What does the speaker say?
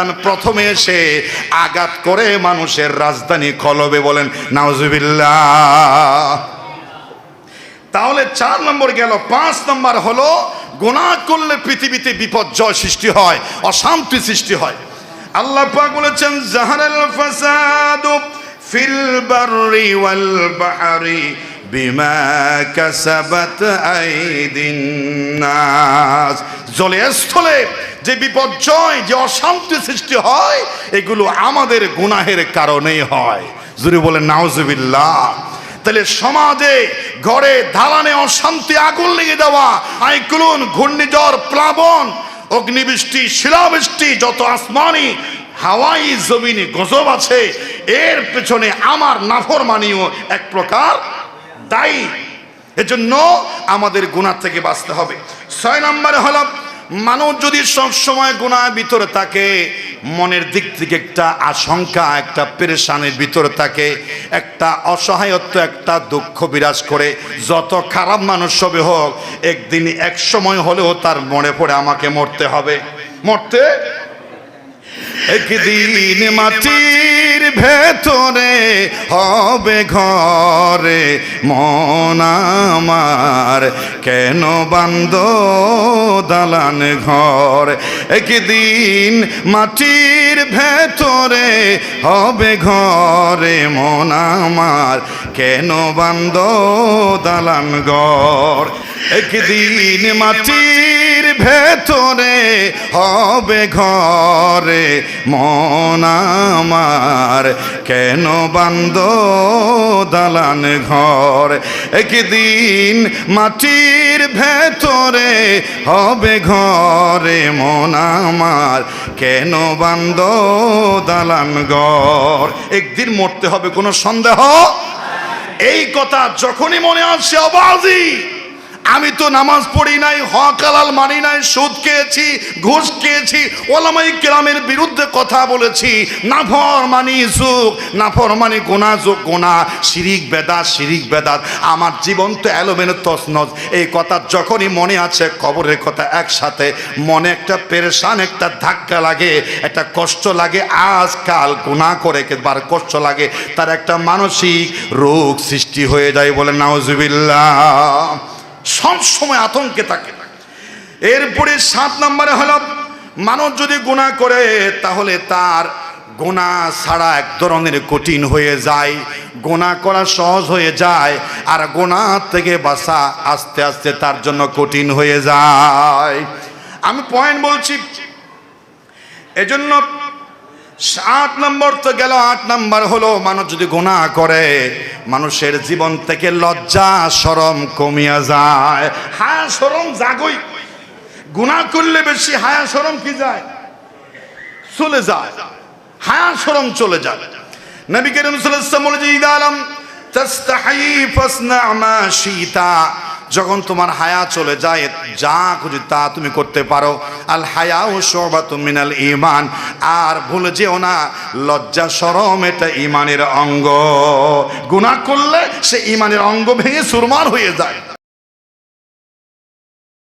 শয়তান প্রথমে এসে আঘাত করে মানুষের রাজধানী খলবে বলেন, নাউজুবিল্লাহ। তাহলে চার নম্বর গেল, পাঁচ নম্বর হলো গোনা করলে পৃথিবীতে বিপর্যয় সৃষ্টি হয়, অশান্তি সৃষ্টি হয়। আল্লাহ পাক বলেছেন, জাহারাল ফাসাদু ফিল বাররি ওয়াল বাহরি বিমা কাসাবাত আইদিন নাস। জলে স্থলে যে বিপর্যয়, যে অশান্তি সৃষ্টি হয়, এগুলো আমাদের গুনাহের কারণেই হয়। জুড়ে বলেন, নাউজুবিল্লাহ। তাহলে সমাজে ঘরে দালানে অশান্তি আগুন লেগে দেওয়া আইকুলুন, ঘূর্ণিঝড়, প্লাবন, অগ্নিবৃষ্টি, শিলাবৃষ্টি, যত আসমানি, হাওয়াই জমিনে গজব আছে, এর পেছনে আমার নাফরমানিও এক প্রকার দায়ী। এজন্য আমাদের গুণার থেকে বাঁচতে হবে। ছয় নম্বরে হলো মানুষ যদি সব সময় গুণার ভিতরে থাকে, মনের দিক থেকে একটা আশঙ্কা, একটা পেরেশানের ভিতরে থাকে, একটা অসহায়ত্ব, একটা দুঃখ বিরাজ করে, যত খারাপ মানুষ হবে হোক, একদিন এক সময় হলেও তার মনে পড়ে আমাকে মরতে হবে। মরতে? একদিন মাটির ভেতরে হবে ঘরে মন আমার। কেন বান্দ দালান ঘর? একদিন মাটির ভেতরে হবে ঘরে মন আমার। কেন বান্দ দালান ঘর? একদিন মাটির ভেতরে হবে ঘরে মন আমার। কেন বান্দ দালান ঘর? একদিন মাটির ভেতরে হবে ঘরে মন আমার। কেন বান্দ দালান ঘর? একদিন মরতে হবে, কোনো সন্দেহ? এই কথা যখনই মনে আসছে অবাজি। আমি তো নামাজ পড়ি নাই হকালাল মানি নাই, সুদ খেয়েছি, ঘুষ খেয়েছি, ওলামাই কেরামের বিরুদ্ধে কথা বলেছি। নাফর মানি যুগ নাফর মানি গোনা যোগ গোনা শিরিক বেদাত শিরিক বেদাত। আমার জীবন তো এলোমেনো তসনজ এই কথা যখনই মনে আছে খবরের কথা একসাথে, মনে একটা পেরেশান, একটা ধাক্কা লাগে, একটা কষ্ট লাগে, আজকাল গুণা করে বার কষ্ট লাগে। তার একটা মানসিক রোগ সৃষ্টি হয়ে যায় বলে নাওজুবিল্লাহ সব সময় আতঙ্কে থাকে। এরপরে সাত নম্বরে হলো, মানুষ যদি গুণা করে, তাহলে তার গোনা ছাড়া এক ধরনের কঠিন হয়ে যায়। গোনা করা সহজ হয়ে যায় আর গোনা থেকে বাসা আস্তে আস্তে তার জন্য কঠিন হয়ে যায়। আমি পয়েন্ট বলছি, এজন্য সাত নম্বর তো গেল, আট নম্বর হলো মানুষ যদি গুণা করে, মানুষের জীবন থেকে লজ্জা, সরম কমিয়া যায়। হায়া, সরম জাগই। গুণা করলে বেশি হায়া, সরম কি যায়? চলে যায়। হায়া, সরম চলে যায়। নবী করিম সাল্লাল্লাহু আলাইহি ওয়াসাল্লাম বলে যে ইদালাম তাস্তাহি ফাসনা মা শিতা। যখন তোমার হায়া চলে যায়, যা খুঁজি তা তুমি করতে পারো। আল হায়া ও তুমি মিনাল ইমান আর ভুল যেও না, লজ্জা সরম এটা ইমানের অঙ্গ। গুণা করলে সে ইমানের অঙ্গ ভেঙে সুরমার হয়ে যায়।